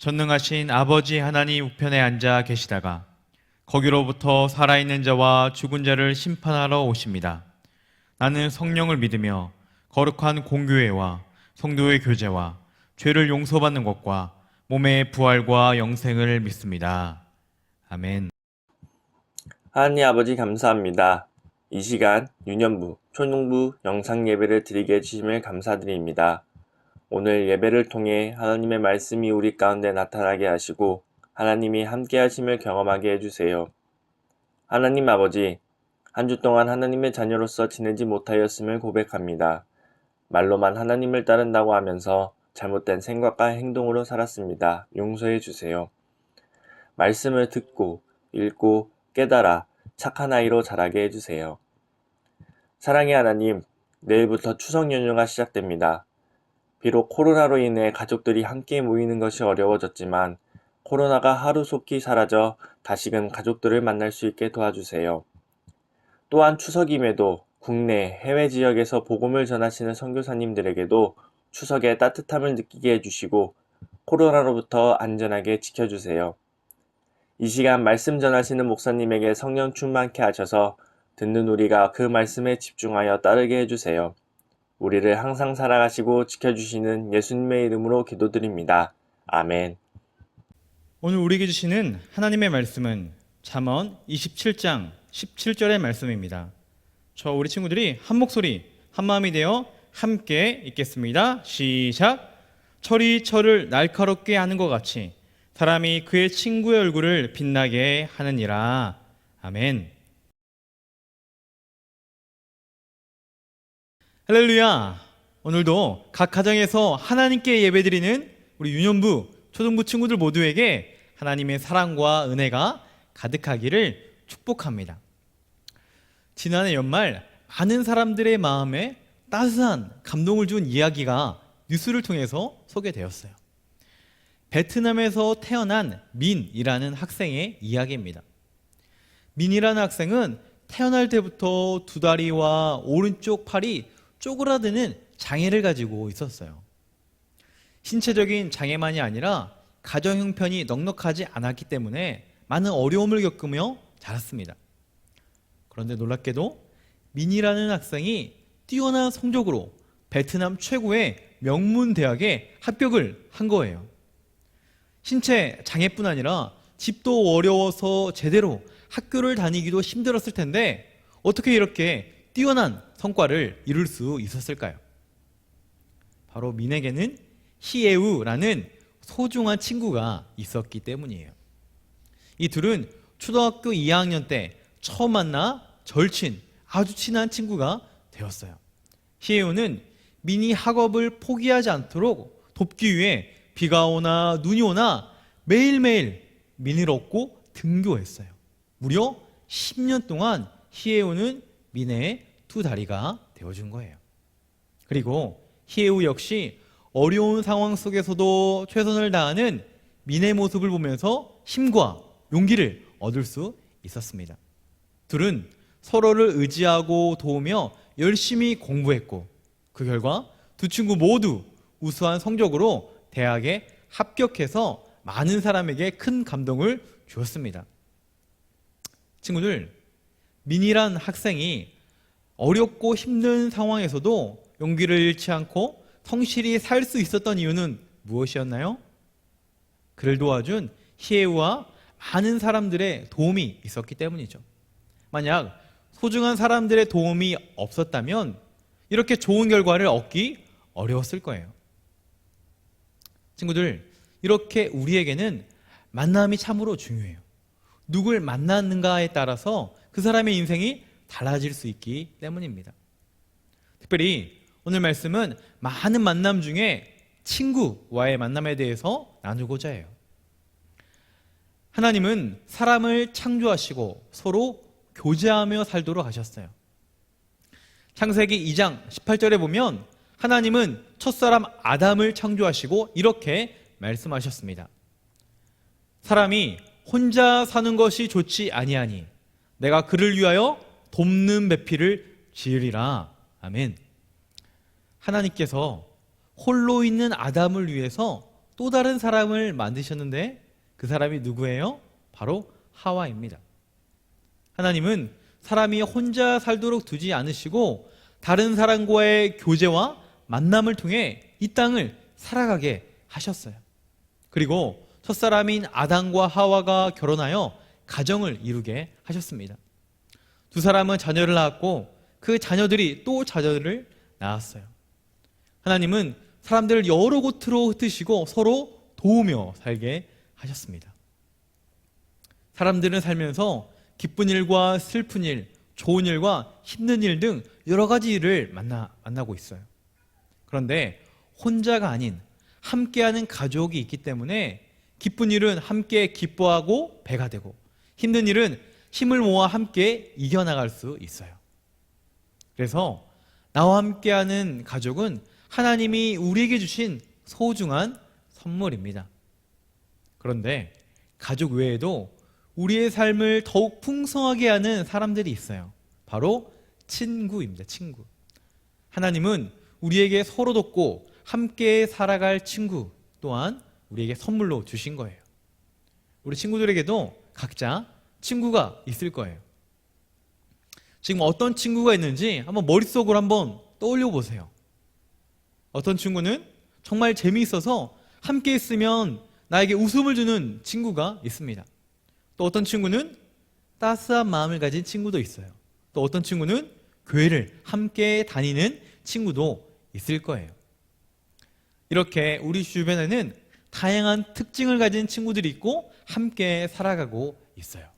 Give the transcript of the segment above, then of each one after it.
전능하신 아버지 하나님 우편에 앉아 계시다가 거기로부터 살아있는 자와 죽은 자를 심판하러 오십니다. 나는 성령을 믿으며 거룩한 공교회와 성도의 교제와 죄를 용서받는 것과 몸의 부활과 영생을 믿습니다. 아멘. 하나님 아버지 감사합니다. 이 시간 유년부, 초등부 영상 예배를 드리게 해주심을 감사드립니다. 오늘 예배를 통해 하나님의 말씀이 우리 가운데 나타나게 하시고 하나님이 함께 하심을 경험하게 해주세요. 하나님 아버지, 한 주 동안 하나님의 자녀로서 지내지 못하였음을 고백합니다. 말로만 하나님을 따른다고 하면서 잘못된 생각과 행동으로 살았습니다. 용서해 주세요. 말씀을 듣고 읽고 깨달아 착한 아이로 자라게 해주세요. 사랑의 하나님, 내일부터 추석 연휴가 시작됩니다. 비록 코로나로 인해 가족들이 함께 모이는 것이 어려워졌지만 코로나가 하루속히 사라져 다시금 가족들을 만날 수 있게 도와주세요. 또한 추석임에도 국내, 해외 지역에서 복음을 전하시는 선교사님들에게도 추석의 따뜻함을 느끼게 해주시고 코로나로부터 안전하게 지켜주세요. 이 시간 말씀 전하시는 목사님에게 성령 충만케 하셔서 듣는 우리가 그 말씀에 집중하여 따르게 해주세요. 우리를 항상 살아가시고 지켜주시는 예수님의 이름으로 기도드립니다. 아멘. 오늘 우리에게 주시는 하나님의 말씀은 잠언 27장 17절의 말씀입니다. 저 우리 친구들이 한 목소리 한 마음이 되어 함께 읽겠습니다. 시작. 철이 철을 날카롭게 하는 것 같이 사람이 그의 친구의 얼굴을 빛나게 하느니라. 아멘. 할렐루야. 오늘도 각 가정에서 하나님께 예배드리는 우리 유년부, 초등부 친구들 모두에게 하나님의 사랑과 은혜가 가득하기를 축복합니다. 지난해 연말 많은 사람들의 마음에 따스한 감동을 준 이야기가 뉴스를 통해서 소개되었어요. 베트남에서 태어난 민이라는 학생의 이야기입니다. 민이라는 학생은 태어날 때부터 두 다리와 오른쪽 팔이 쪼그라드는 장애를 가지고 있었어요. 신체적인 장애만이 아니라 가정 형편이 넉넉하지 않았기 때문에 많은 어려움을 겪으며 자랐습니다. 그런데 놀랍게도 민이라는 학생이 뛰어난 성적으로 베트남 최고의 명문 대학에 합격을 한 거예요. 신체 장애뿐 아니라 집도 어려워서 제대로 학교를 다니기도 힘들었을 텐데 어떻게 이렇게 뛰어난 성과를 이룰 수 있었을까요? 바로 민에게는 히에우라는 소중한 친구가 있었기 때문이에요. 이 둘은 초등학교 2학년 때 처음 만나 절친, 아주 친한 친구가 되었어요. 히에우는 민이 학업을 포기하지 않도록 돕기 위해 비가 오나 눈이 오나 매일매일 민을 얻고 등교했어요. 무려 10년 동안 히에우는 민의 두 다리가 되어준 거예요. 그리고 히에우 역시 어려운 상황 속에서도 최선을 다하는 민의 모습을 보면서 힘과 용기를 얻을 수 있었습니다. 둘은 서로를 의지하고 도우며 열심히 공부했고 그 결과 두 친구 모두 우수한 성적으로 대학에 합격해서 많은 사람에게 큰 감동을 주었습니다. 친구들, 민이란 학생이 어렵고 힘든 상황에서도 용기를 잃지 않고 성실히 살 수 있었던 이유는 무엇이었나요? 그를 도와준 히에우와 많은 사람들의 도움이 있었기 때문이죠. 만약 소중한 사람들의 도움이 없었다면 이렇게 좋은 결과를 얻기 어려웠을 거예요. 친구들, 이렇게 우리에게는 만남이 참으로 중요해요. 누굴 만났는가에 따라서 그 사람의 인생이 달라질 수 있기 때문입니다. 특별히 오늘 말씀은 많은 만남 중에 친구와의 만남에 대해서 나누고자 해요. 하나님은 사람을 창조하시고 서로 교제하며 살도록 하셨어요. 창세기 2장 18절에 보면 하나님은 첫사람 아담을 창조하시고 이렇게 말씀하셨습니다. 사람이 혼자 사는 것이 좋지 아니하니 내가 그를 위하여 돕는 배필을 지으리라. 아멘. 하나님께서 홀로 있는 아담을 위해서 또 다른 사람을 만드셨는데 그 사람이 누구예요? 바로 하와입니다. 하나님은 사람이 혼자 살도록 두지 않으시고 다른 사람과의 교제와 만남을 통해 이 땅을 살아가게 하셨어요. 그리고 첫사람인 아담과 하와가 결혼하여 가정을 이루게 하셨습니다. 두 사람은 자녀를 낳았고 그 자녀들이 또 자녀를 낳았어요. 하나님은 사람들을 여러 곳으로 흩으시고 서로 도우며 살게 하셨습니다. 사람들은 살면서 기쁜 일과 슬픈 일, 좋은 일과 힘든 일 등 여러 가지 일을 만나, 만나고 있어요. 그런데 혼자가 아닌 함께하는 가족이 있기 때문에 기쁜 일은 함께 기뻐하고 배가 되고 힘든 일은 힘을 모아 함께 이겨나갈 수 있어요. 그래서 나와 함께하는 가족은 하나님이 우리에게 주신 소중한 선물입니다. 그런데 가족 외에도 우리의 삶을 더욱 풍성하게 하는 사람들이 있어요. 바로 친구입니다. 친구. 하나님은 우리에게 서로 돕고 함께 살아갈 친구 또한 우리에게 선물로 주신 거예요. 우리 친구들에게도 각자 친구가 있을 거예요. 지금 어떤 친구가 있는지 한번 머릿속으로 한번 떠올려 보세요. 어떤 친구는 정말 재미있어서 함께 있으면 나에게 웃음을 주는 친구가 있습니다. 또 어떤 친구는 따스한 마음을 가진 친구도 있어요. 또 어떤 친구는 교회를 함께 다니는 친구도 있을 거예요. 이렇게 우리 주변에는 다양한 특징을 가진 친구들이 있고 함께 살아가고 있어요.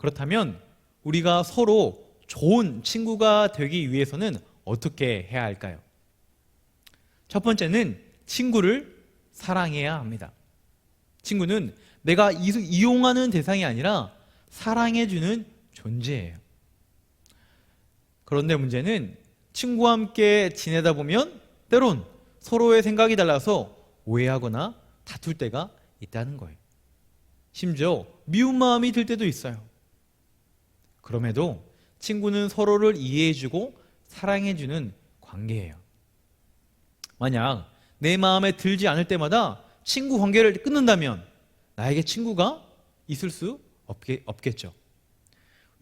그렇다면 우리가 서로 좋은 친구가 되기 위해서는 어떻게 해야 할까요? 첫 번째는 친구를 사랑해야 합니다. 친구는 내가 이- 이용하는 대상이 아니라 사랑해주는 존재예요. 그런데 문제는 친구와 함께 지내다 보면 때론 서로의 생각이 달라서 오해하거나 다툴 때가 있다는 거예요. 심지어 미운 마음이 들 때도 있어요. 그럼에도 친구는 서로를 이해해주고 사랑해주는 관계예요. 만약 내 마음에 들지 않을 때마다 친구 관계를 끊는다면 나에게 친구가 있을 수 없게, 없겠죠.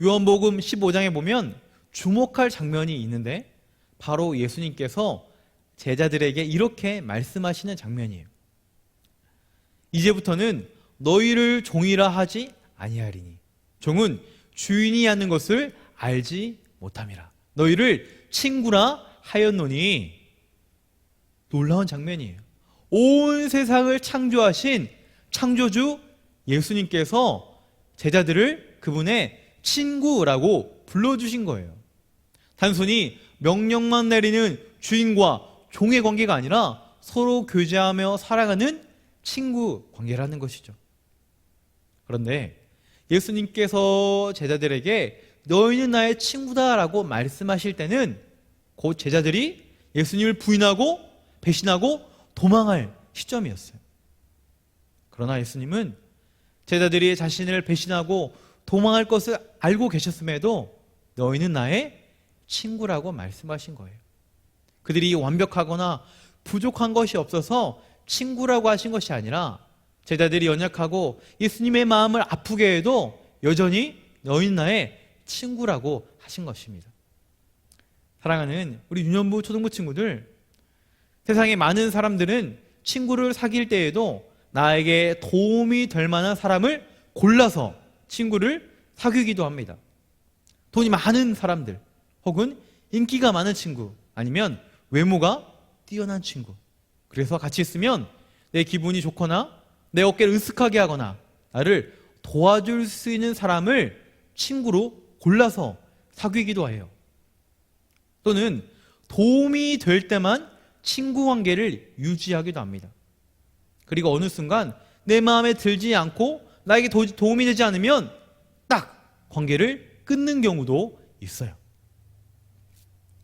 요한복음 15장에 보면 주목할 장면이 있는데 바로 예수님께서 제자들에게 이렇게 말씀하시는 장면이에요. 이제부터는 너희를 종이라 하지 아니하리니 종은 주인이 하는 것을 알지 못함이라. 너희를 친구라 하였노니 놀라운 장면이에요. 온 세상을 창조하신 창조주 예수님께서 제자들을 그분의 친구라고 불러주신 거예요. 단순히 명령만 내리는 주인과 종의 관계가 아니라 서로 교제하며 살아가는 친구 관계라는 것이죠. 그런데 예수님께서 제자들에게 너희는 나의 친구다라고 말씀하실 때는 곧 제자들이 예수님을 부인하고 배신하고 도망할 시점이었어요. 그러나 예수님은 제자들이 자신을 배신하고 도망할 것을 알고 계셨음에도 너희는 나의 친구라고 말씀하신 거예요. 그들이 완벽하거나 부족한 것이 없어서 친구라고 하신 것이 아니라 제자들이 연약하고 예수님의 마음을 아프게 해도 여전히 너희는 나의 친구라고 하신 것입니다. 사랑하는 우리 유년부 초등부 친구들 세상에 많은 사람들은 친구를 사귈 때에도 나에게 도움이 될 만한 사람을 골라서 친구를 사귀기도 합니다. 돈이 많은 사람들 혹은 인기가 많은 친구 아니면 외모가 뛰어난 친구. 그래서 같이 있으면 내 기분이 좋거나 내 어깨를 으쓱하게 하거나 나를 도와줄 수 있는 사람을 친구로 골라서 사귀기도 해요. 또는 도움이 될 때만 친구 관계를 유지하기도 합니다. 그리고 어느 순간 내 마음에 들지 않고 나에게 도, 도움이 되지 않으면 딱 관계를 끊는 경우도 있어요.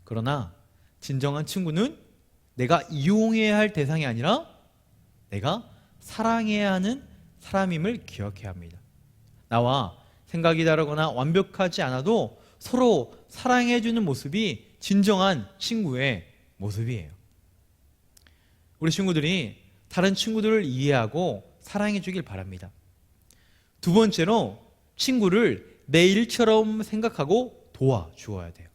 그러나 진정한 친구는 내가 이용해야 할 대상이 아니라 내가 사랑해야 하는 사람임을 기억해야 합니다. 나와 생각이 다르거나 완벽하지 않아도 서로 사랑해주는 모습이 진정한 친구의 모습이에요. 우리 친구들이 다른 친구들을 이해하고 사랑해주길 바랍니다. 두 번째로 친구를 내 일처럼 생각하고 도와주어야 돼요.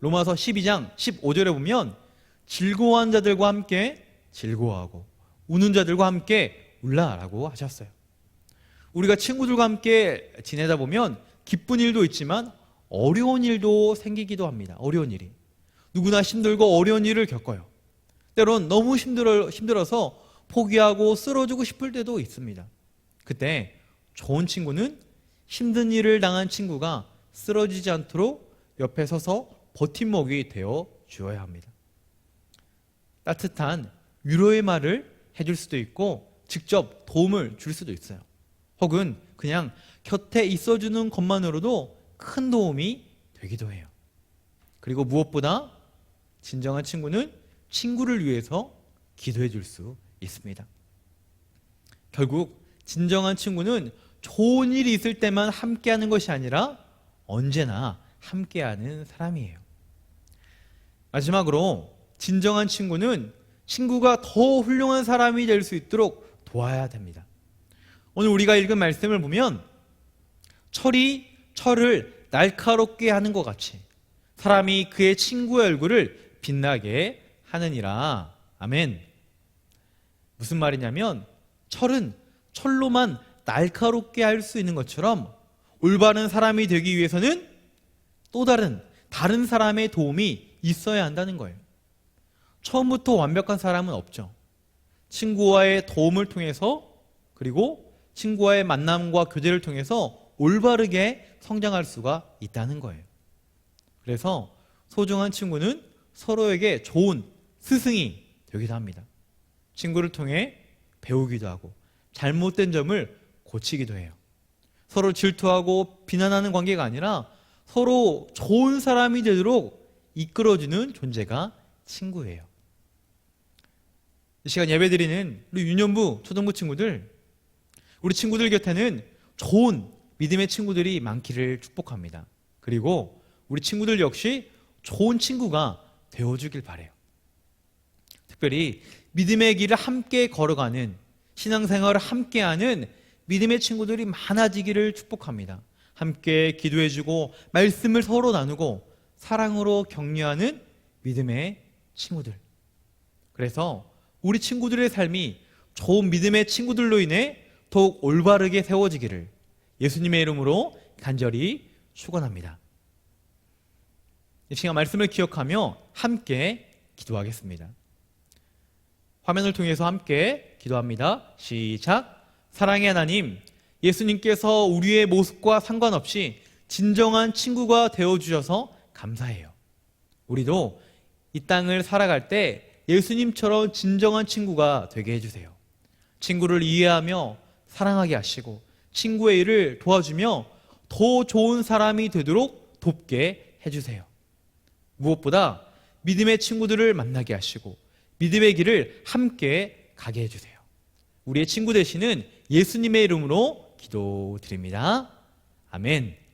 로마서 12장 15절에 보면 즐거워한 자들과 함께 즐거워하고 우는 자들과 함께 울라라고 하셨어요. 우리가 친구들과 함께 지내다 보면 기쁜 일도 있지만 어려운 일도 생기기도 합니다. 어려운 일이. 누구나 힘들고 어려운 일을 겪어요. 때론 너무 힘들어, 힘들어서 포기하고 쓰러지고 싶을 때도 있습니다. 그때 좋은 친구는 힘든 일을 당한 친구가 쓰러지지 않도록 옆에 서서 버팀목이 되어 주어야 합니다. 따뜻한 위로의 말을 해줄 수도 있고 직접 도움을 줄 수도 있어요. 혹은 그냥 곁에 있어주는 것만으로도 큰 도움이 되기도 해요. 그리고 무엇보다 진정한 친구는 친구를 위해서 기도해 줄 수 있습니다. 결국 진정한 친구는 좋은 일이 있을 때만 함께하는 것이 아니라 언제나 함께하는 사람이에요. 마지막으로 진정한 친구는 친구가 더 훌륭한 사람이 될 수 있도록 도와야 됩니다. 오늘 우리가 읽은 말씀을 보면 철이 철을 날카롭게 하는 것 같이 사람이 그의 친구의 얼굴을 빛나게 하느니라. 아멘. 무슨 말이냐면 철은 철로만 날카롭게 할 수 있는 것처럼 올바른 사람이 되기 위해서는 또 다른 다른 사람의 도움이 있어야 한다는 거예요. 처음부터 완벽한 사람은 없죠. 친구와의 도움을 통해서 그리고 친구와의 만남과 교제를 통해서 올바르게 성장할 수가 있다는 거예요. 그래서 소중한 친구는 서로에게 좋은 스승이 되기도 합니다. 친구를 통해 배우기도 하고 잘못된 점을 고치기도 해요. 서로 질투하고 비난하는 관계가 아니라 서로 좋은 사람이 되도록 이끌어주는 존재가 친구예요. 이 시간 예배 드리는 우리 유년부 초등부 친구들, 우리 친구들 곁에는 좋은 믿음의 친구들이 많기를 축복합니다. 그리고 우리 친구들 역시 좋은 친구가 되어주길 바래요. 특별히 믿음의 길을 함께 걸어가는 신앙생활을 함께하는 믿음의 친구들이 많아지기를 축복합니다. 함께 기도해주고 말씀을 서로 나누고 사랑으로 격려하는 믿음의 친구들. 그래서 우리 친구들의 삶이 좋은 믿음의 친구들로 인해 더욱 올바르게 세워지기를 예수님의 이름으로 간절히 축원합니다. 이 시간 말씀을 기억하며 함께 기도하겠습니다. 화면을 통해서 함께 기도합니다. 시작. 사랑의 하나님, 예수님께서 우리의 모습과 상관없이 진정한 친구가 되어 주셔서 감사해요. 우리도 이 땅을 살아갈 때 예수님처럼 진정한 친구가 되게 해주세요. 친구를 이해하며 사랑하게 하시고 친구의 일을 도와주며 더 좋은 사람이 되도록 돕게 해주세요. 무엇보다 믿음의 친구들을 만나게 하시고 믿음의 길을 함께 가게 해주세요. 우리의 친구 되시는 예수님의 이름으로 기도드립니다. 아멘.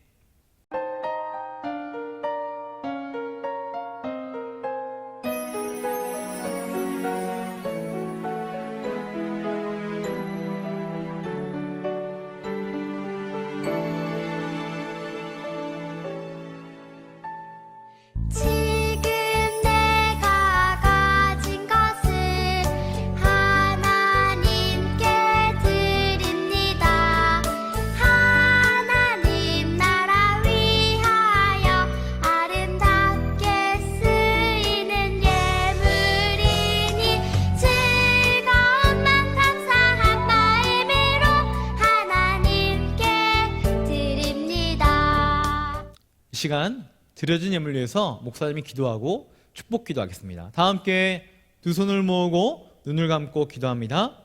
시간 드려진 예물을 위해서 목사님이 기도하고 축복 기도하겠습니다. 다 함께 두 손을 모으고 눈을 감고 기도합니다.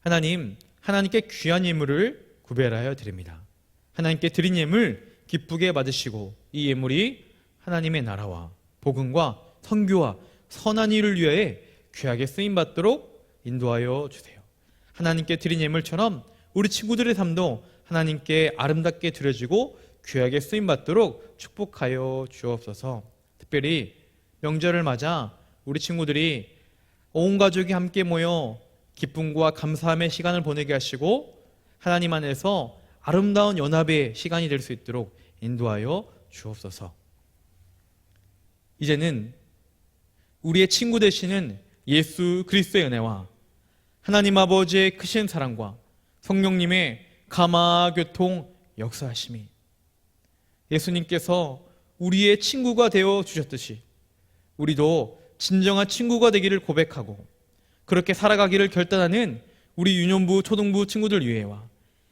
하나님, 하나님께 귀한 예물을 구별하여 드립니다. 하나님께 드린 예물 기쁘게 받으시고 이 예물이 하나님의 나라와 복음과 선교와 선한 일을 위하여 귀하게 쓰임 받도록 인도하여 주세요. 하나님께 드린 예물처럼 우리 친구들의 삶도 하나님께 아름답게 드려지고 귀하게 쓰임 받도록 축복하여 주옵소서. 특별히 명절을 맞아 우리 친구들이 온 가족이 함께 모여 기쁨과 감사함의 시간을 보내게 하시고 하나님 안에서 아름다운 연합의 시간이 될 수 있도록 인도하여 주옵소서. 이제는 우리의 친구 되시는 예수 그리스도의 은혜와 하나님 아버지의 크신 사랑과 성령님의 감화 교통 역사하심이 예수님께서 우리의 친구가 되어 주셨듯이 우리도 진정한 친구가 되기를 고백하고 그렇게 살아가기를 결단하는 우리 유년부 초등부 친구들 위해와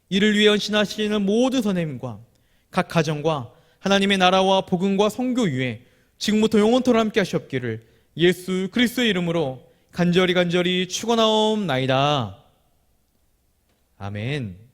이를 위해 헌신하시는 모든 선생님과 각 가정과 하나님의 나라와 복음과 성교 위에 지금부터 영원토록 함께 하시옵기를 예수 그리스도의 이름으로 간절히 간절히 축원하옵나이다. 아멘.